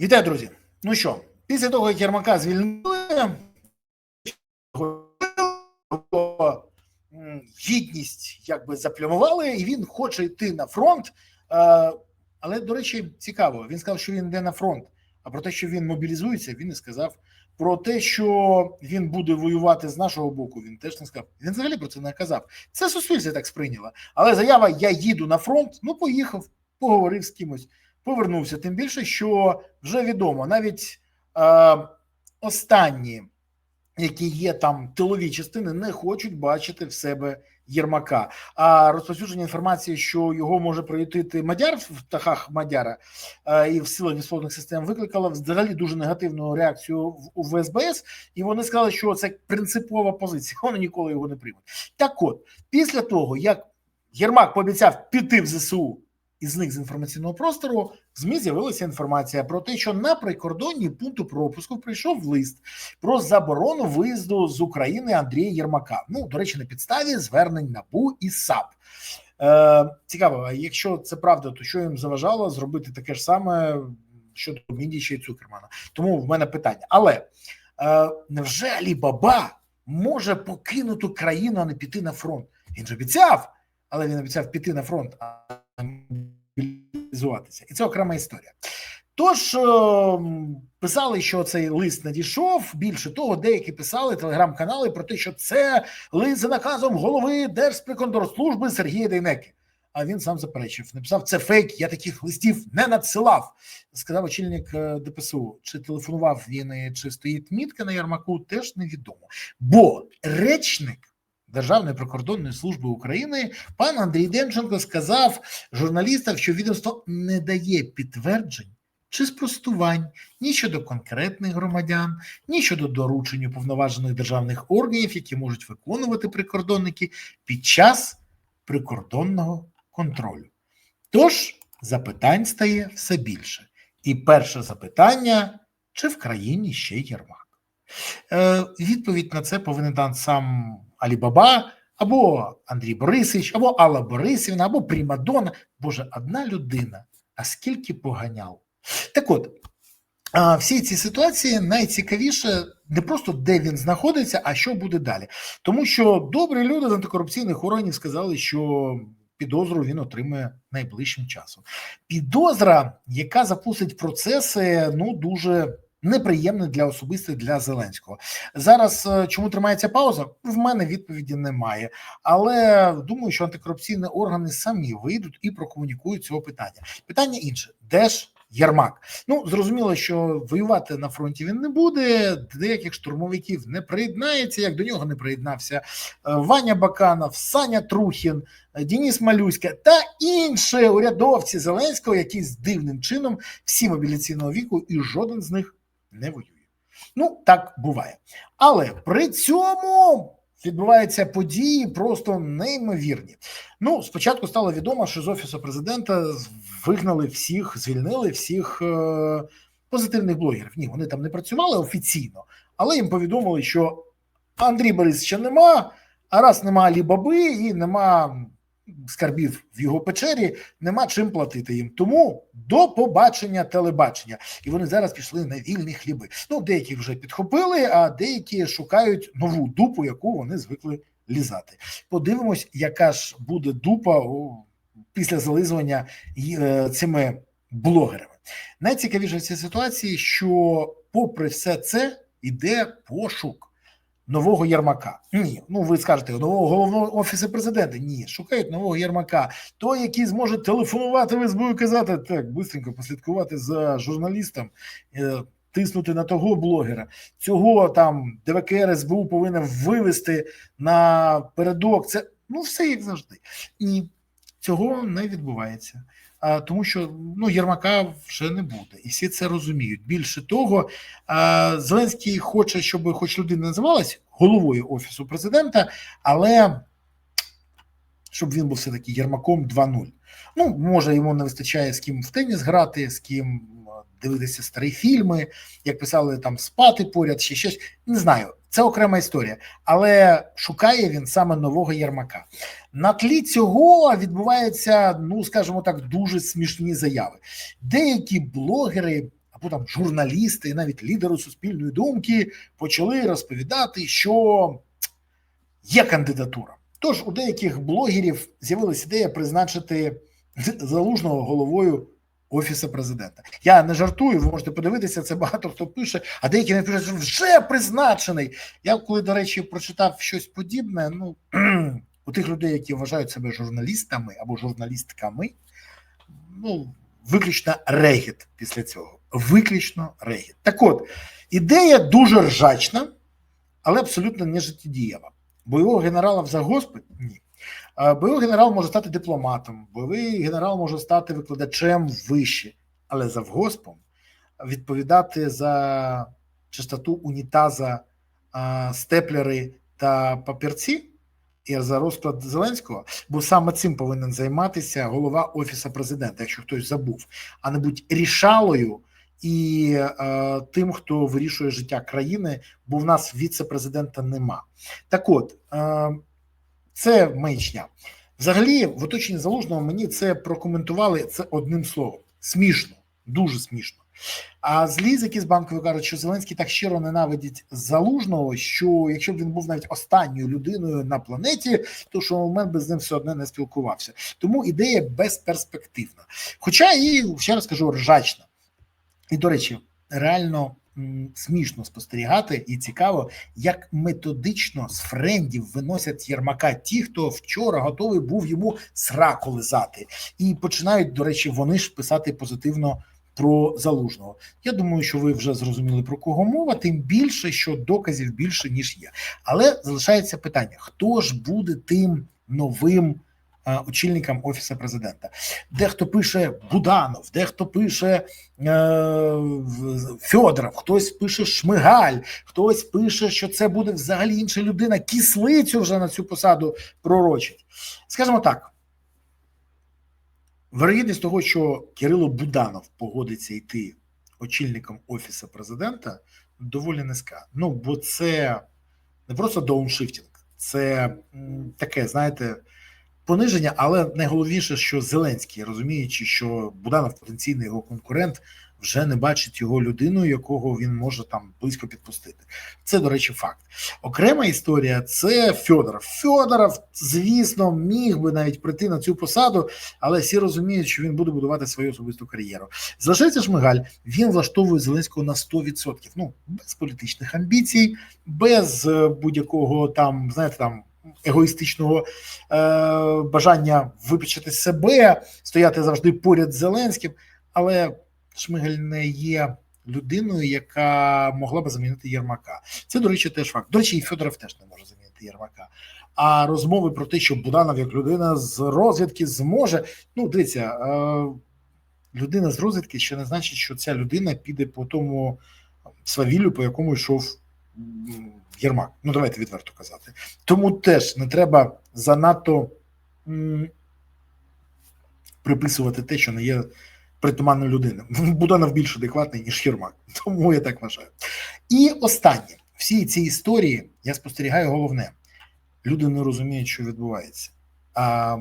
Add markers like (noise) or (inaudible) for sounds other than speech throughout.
Вітаю, друзі. Ну що, після того, як Єрмака звільнили, гідність якби заплямували, і він хоче йти на фронт. Е, Але, до речі, цікаво, він сказав, що він йде на фронт. А про те, що він мобілізується, він не сказав. Про те, що він буде воювати з нашого боку, він теж не сказав. Він взагалі про це не казав. Це суспільство так сприйняло. Але заява Я їду на фронт, ну поїхав, поговорив з кимось, повернувся. Тим більше, що вже відомо, навіть е, останні, які є там тилові частини, не хочуть бачити в себе Єрмака. А розповсюдження інформації, що його може приютити Мадяр в птахах Мадяра е, і в силах військових систем, викликало взагалі дуже негативну реакцію в ВСБС, і вони сказали, що це принципова позиція. (laughs) Вони ніколи його не приймуть. Так от, після того, як Єрмак пообіцяв піти в ЗСУ і зник з інформаційного простору, в ЗМІ з'явилася інформація про те, що на прикордонні пункту пропуску прийшов лист про заборону виїзду з України Андрія Єрмака. Ну, до речі, на підставі звернень НАБУ і САП. Е, цікаво, а якщо це правда, то що їм заважало зробити таке ж саме щодо Міндіча і Цукермана? Тому в мене питання. Але е, невже Алі-Баба може покинути країну, а не піти на фронт? Він ж обіцяв, але він обіцяв піти на фронт, мобілізуватися. І це окрема історія. Тож е, писали, що цей лист надійшов. Більше того, деякі писали телеграм-канали про те, що це лист за наказом голови Держприкордонслужби Сергія Дейнеки. А він сам заперечив, написав це фейк. Я таких листів не надсилав. Сказав очільник е, ДПСУ. Чи телефонував він, чи стоїть мітка на Ярмаку, теж невідомо. Бо речник Державної прикордонної служби України пан Андрій Демченко сказав журналістам, що відомство не дає підтверджень чи спростувань ні щодо конкретних громадян, ні щодо доручень уповноважених державних органів, які можуть виконувати прикордонники під час прикордонного контролю. Тож запитань стає все більше. І перше запитання: чи в країні ще Єрмак? Е, відповідь на це повинен дати сам Алібаба, або Андрій Борисович, або Алла Борисівна, або Прімадона. Боже, одна людина, а скільки поганяв. Так от, всі ці ситуації найцікавіше не просто де він знаходиться, а що буде далі. Тому що добрі люди з антикорупційних органів сказали, що підозру він отримає найближчим часом. Підозра, яка запустить процеси, ну дуже неприємне для особисто для Зеленського. Зараз е, чому тримається пауза? В мене відповіді немає, але думаю, що антикорупційні органи самі вийдуть і прокомунікують цього питання. Питання інше: де ж Єрмак? Ну зрозуміло, що воювати на фронті він не буде. Деяких штурмовиків не приєднається. Як до нього не приєднався е, Ваня Баканов, Саня Трухін, Дініс Малюська та інші урядовці Зеленського, які з дивним чином всі мобіляційного віку, і жоден з них не воює. Ну, так буває. Але при цьому відбуваються події просто неймовірні. Ну, спочатку стало відомо, що з офісу президента вигнали всіх, звільнили всіх е- позитивних блогерів. Ні, вони там не працювали офіційно, але їм повідомили, що Андрій Борисовича нема, а раз нема Алібаби і нема скарбів в його печері, нема чим платити їм. Тому до побачення телебачення. І вони зараз пішли на вільні хліби. Ну, деякі вже підхопили, а деякі шукають нову дупу, яку вони звикли лізати. Подивимось, яка ж буде дупа після зализування е, цими блогерами. Найцікавіше в цій ситуації, що, попри все це, йде пошук нового Єрмака. Ні, ну ви скажете нового головного офісу президента. Ні, шукають нового Єрмака. Той, який зможе телефонувати в СБУ і казати так, бистренько послідкувати за журналістом. Е, Тиснути на того блогера, цього там ДВКР СБУ повинен вивести на передок. Це ну все як завжди. Ні, цього не відбувається. А, тому що ну Єрмака вже не буде, і всі це розуміють. Більше того, а, Зеленський хоче, щоб хоч людина називалась головою офісу президента, але щоб він був все таки Єрмаком 2.0. Ну, може, йому не вистачає з ким в теніс грати, з ким дивитися старі фільми, як писали там спати поряд, ще щось. Не знаю, це окрема історія, але шукає він саме нового Єрмака. На тлі цього відбуваються, ну скажімо так, дуже смішні заяви. Деякі блогери або там журналісти, і навіть лідери суспільної думки почали розповідати, що є кандидатура. Тож у деяких блогерів з'явилася ідея призначити залужного головою офісу президента. Я не жартую, ви можете подивитися, це багато хто пише, а деякі не пишуть, що вже призначений. Я коли, до речі, прочитав щось подібне, ну (clears throat) у тих людей, які вважають себе журналістами або журналістками, ну виключно регіт після цього. Виключно регіт. Так от, ідея дуже ржачна, але абсолютно не життєдієва. Бойового генерала в загоспит ні. Бойовий генерал може стати дипломатом, бойовий генерал може стати викладачем вище, але завгоспом відповідати за чистоту унітаза, степлери та папірці і за розклад Зеленського, бо саме цим повинен займатися голова офісу президента, якщо хтось забув, а не будь рішалою і е, тим, хто вирішує життя країни, бо в нас віце-президента нема. Так от. Е, це маячня. Взагалі, в оточенні залужного мені це прокоментували це одним словом. Смішно, дуже смішно. А зліз, які з банкової кажуть, що Зеленський так щиро ненавидить залужного, що якщо б він був навіть останньою людиною на планеті, то що момент би з ним все одно не спілкувався. Тому ідея безперспективна. Хоча і ще раз кажу, ржачна. І до речі, реально смішно спостерігати і цікаво, як методично з френдів виносять Єрмака ті, хто вчора готовий був йому сраку лизати, і починають, до речі, вони ж писати позитивно. Про залужного я думаю, що ви вже зрозуміли про кого мова, тим більше, що доказів більше ніж є. Але залишається питання: хто ж буде тим новим очільникам офісу президента. Дехто пише Буданов, дехто пише е, Федоров, хтось пише Шмигаль, хтось пише, що це буде взагалі інша людина. Кислицю вже на цю посаду пророчить. Скажімо так. Вирогідність того, що Кирило Буданов погодиться йти очільником офісу президента, доволі низька. Ну бо це не просто дауншифтінг, це таке, знаєте пониження, але найголовніше, що Зеленський, розуміючи, що Буданов потенційний його конкурент, вже не бачить його людиною, якого він може там близько підпустити. Це, до речі, факт. Окрема історія це Федоров. Федоров, звісно, міг би навіть прийти на цю посаду, але всі розуміють, що він буде будувати свою особисту кар'єру. Залишається Шмигаль, він влаштовує Зеленського на 100%. Ну без політичних амбіцій, без е, будь-якого там, знаєте, там егоїстичного е, бажання випечити себе, стояти завжди поряд з Зеленським, але Шмигаль не є людиною, яка могла би замінити Єрмака. Це, до речі, теж факт. До речі, і Федоров теж не може замінити Єрмака. А розмови про те, що Буданов як людина з розвідки зможе. Ну, дивіться, е, людина з розвідки ще не значить, що ця людина піде по тому свавіллю, по якому йшов Єрмак. Ну давайте відверто казати. Тому теж не треба занадто приписувати те, що не є притуманною людиною. (laughs) Буданов більш адекватний, ніж Єрмак. (laughs) Тому я так вважаю. І останнє всі ці історії я спостерігаю головне: люди не розуміють, що відбувається. А,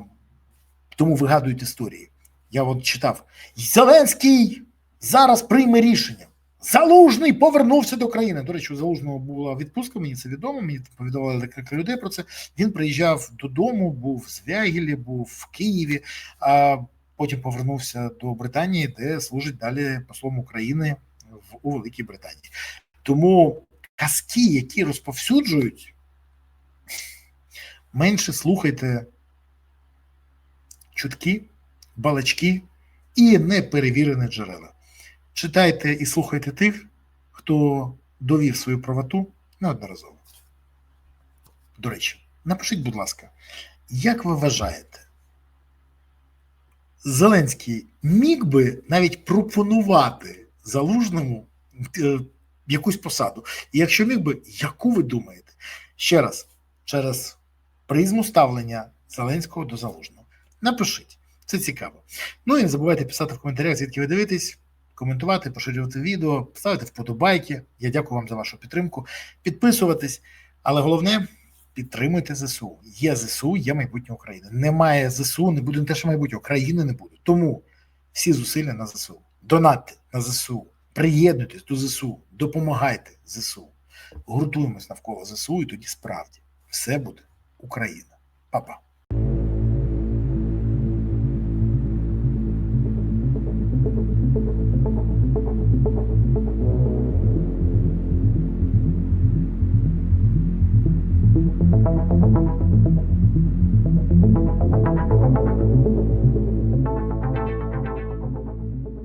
Тому вигадують історії. Я от читав: Зеленський зараз прийме рішення. Залужний повернувся до країни. До речі, у залужного була відпустка. Мені це відомо. Мені повідомляли декілька людей про це. Він приїжджав додому, був в Звягілі, був в Києві, а потім повернувся до Британії, де служить далі послом України в у Великій Британії. Тому казки, які розповсюджують, менше слухайте чутки, балачки і неперевірені джерела. Читайте і слухайте тих, хто довів свою правоту неодноразово. До речі, напишіть, будь ласка, як ви вважаєте, Зеленський міг би навіть пропонувати залужному е, якусь посаду? І якщо міг би, яку ви думаєте? Ще раз, через призму ставлення Зеленського до залужного. Напишіть, це цікаво. Ну і не забувайте писати в коментарях, звідки ви дивитесь коментувати, поширювати відео, ставити вподобайки. Я дякую вам за вашу підтримку. Підписуватись, але головне підтримуйте ЗСУ. Є ЗСУ, є майбутнє України. Немає ЗСУ, не буде не те, що майбутнє України не буде. Тому всі зусилля на ЗСУ. Донатьте на ЗСУ. Приєднуйтесь до ЗСУ, допомагайте ЗСУ, гуртуємось навколо ЗСУ, і тоді справді все буде Україна. Па-па.